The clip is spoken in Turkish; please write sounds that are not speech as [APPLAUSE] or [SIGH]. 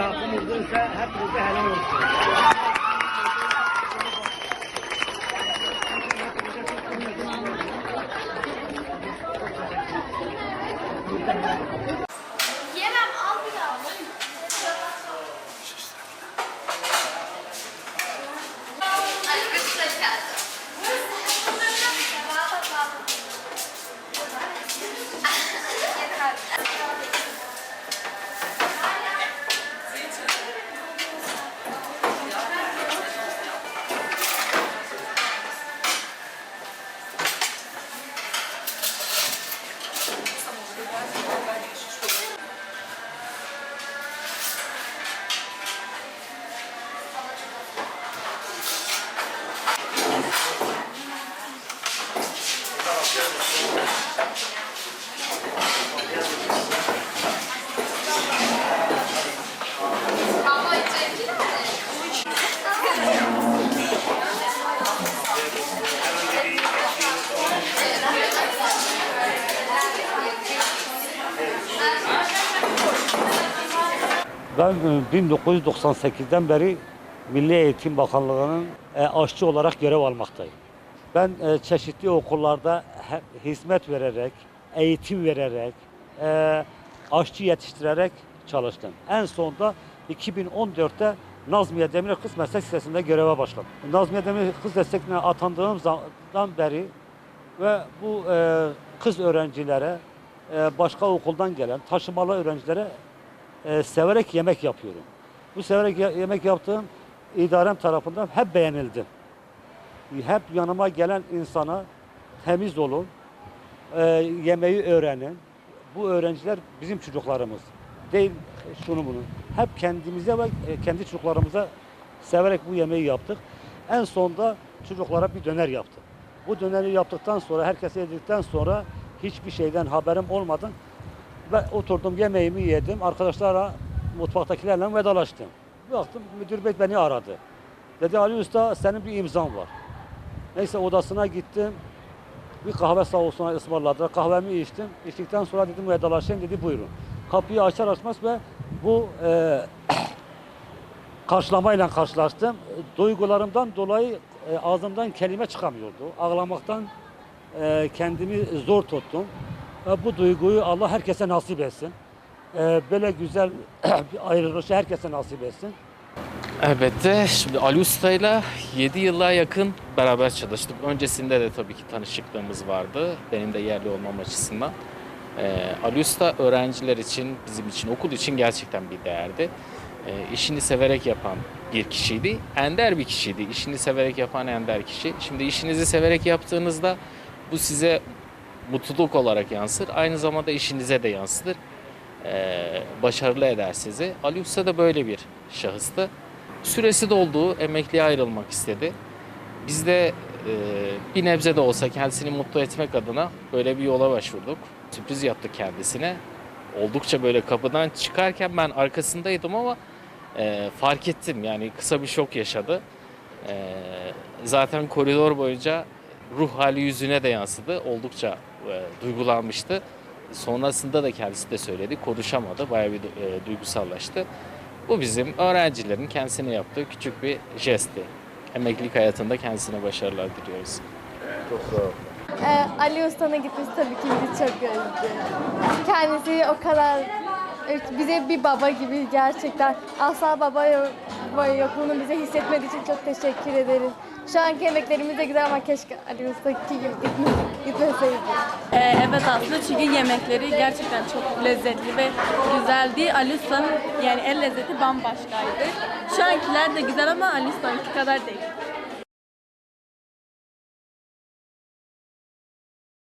de hakkımızdaysa hepinize helal olsun. Ben e, 1998'den beri Milli Eğitim Bakanlığı'nın e, aşçı olarak görev almaktayım. Ben e, çeşitli okullarda hizmet vererek, eğitim vererek, e, aşçı yetiştirerek çalıştım. En sonda 2014'te Nazmiye Demir Kız Meslek Lisesi'nde göreve başladım. Nazmiye Demir Kız Meslek'ine atandığım zamandan beri ve bu e, kız öğrencilere, e, başka okuldan gelen taşımalı öğrencilere e, severek yemek yapıyorum. Bu severek ye- yemek yaptığım idarem tarafından hep beğenildim. Hep yanıma gelen insana temiz olun, e, yemeği öğrenin. Bu öğrenciler bizim çocuklarımız. Değil şunu bunu. Hep kendimize ve e, kendi çocuklarımıza severek bu yemeği yaptık. En sonda çocuklara bir döner yaptık. Bu döneri yaptıktan sonra, herkese yedikten sonra hiçbir şeyden haberim olmadan ve oturdum yemeğimi yedim. Arkadaşlarla mutfaktakilerle vedalaştım. Baktım müdür bey beni aradı. Dedi Ali Usta senin bir imzan var. Neyse odasına gittim. Bir kahve sağ olsun ısmarladılar. Kahvemi içtim. İçtikten sonra dedim vedalaşayım dedi buyurun. Kapıyı açar açmaz ve bu e, [COUGHS] karşılamayla karşılaştım. Duygularımdan dolayı e, ağzımdan kelime çıkamıyordu. Ağlamaktan e, kendimi zor tuttum. E, bu duyguyu Allah herkese nasip etsin. E, böyle güzel [COUGHS] bir ayrılışı herkese nasip etsin. Elbette. Şimdi Ali Usta'yla 7 yıla yakın beraber çalıştık. Öncesinde de tabii ki tanışıklığımız vardı. Benim de yerli olmam açısından. Ee, Ali Usta öğrenciler için, bizim için, okul için gerçekten bir değerdi. Ee, işini severek yapan bir kişiydi. Ender bir kişiydi. İşini severek yapan ender kişi. Şimdi işinizi severek yaptığınızda bu size mutluluk olarak yansır. Aynı zamanda işinize de yansıtır. Ee, başarılı eder sizi. Ali Usta da böyle bir şahıstı. Süresi doldu, emekliye ayrılmak istedi. Biz de e, bir nebze de olsa kendisini mutlu etmek adına böyle bir yola başvurduk. Sürpriz yaptık kendisine. Oldukça böyle kapıdan çıkarken ben arkasındaydım ama e, fark ettim yani kısa bir şok yaşadı. E, zaten koridor boyunca ruh hali yüzüne de yansıdı. Oldukça e, duygulanmıştı. Sonrasında da kendisi de söyledi. Konuşamadı. Bayağı bir e, duygusallaştı. Bu bizim öğrencilerin kendisine yaptığı küçük bir jestti. Emeklilik hayatında kendisine başarılar diliyoruz. Ee, Ali Usta'nın gitmesi tabii ki bizi çok üzdü. Kendisi o kadar evet, bize bir baba gibi gerçekten. Asla baba yo- baba yokluğunu bize hissetmediği için çok teşekkür ederiz. Şu anki emeklerimiz de güzel ama keşke Ali Usta'ki gibi gitme, gitmeseydi. Ee, evet aslında çünkü yemekleri gerçekten çok lezzetli ve güzeldi. Ali Usta'nın yani el lezzeti bambaşkaydı. Şu ankiler de güzel ama Ali Usta'nınki kadar değil.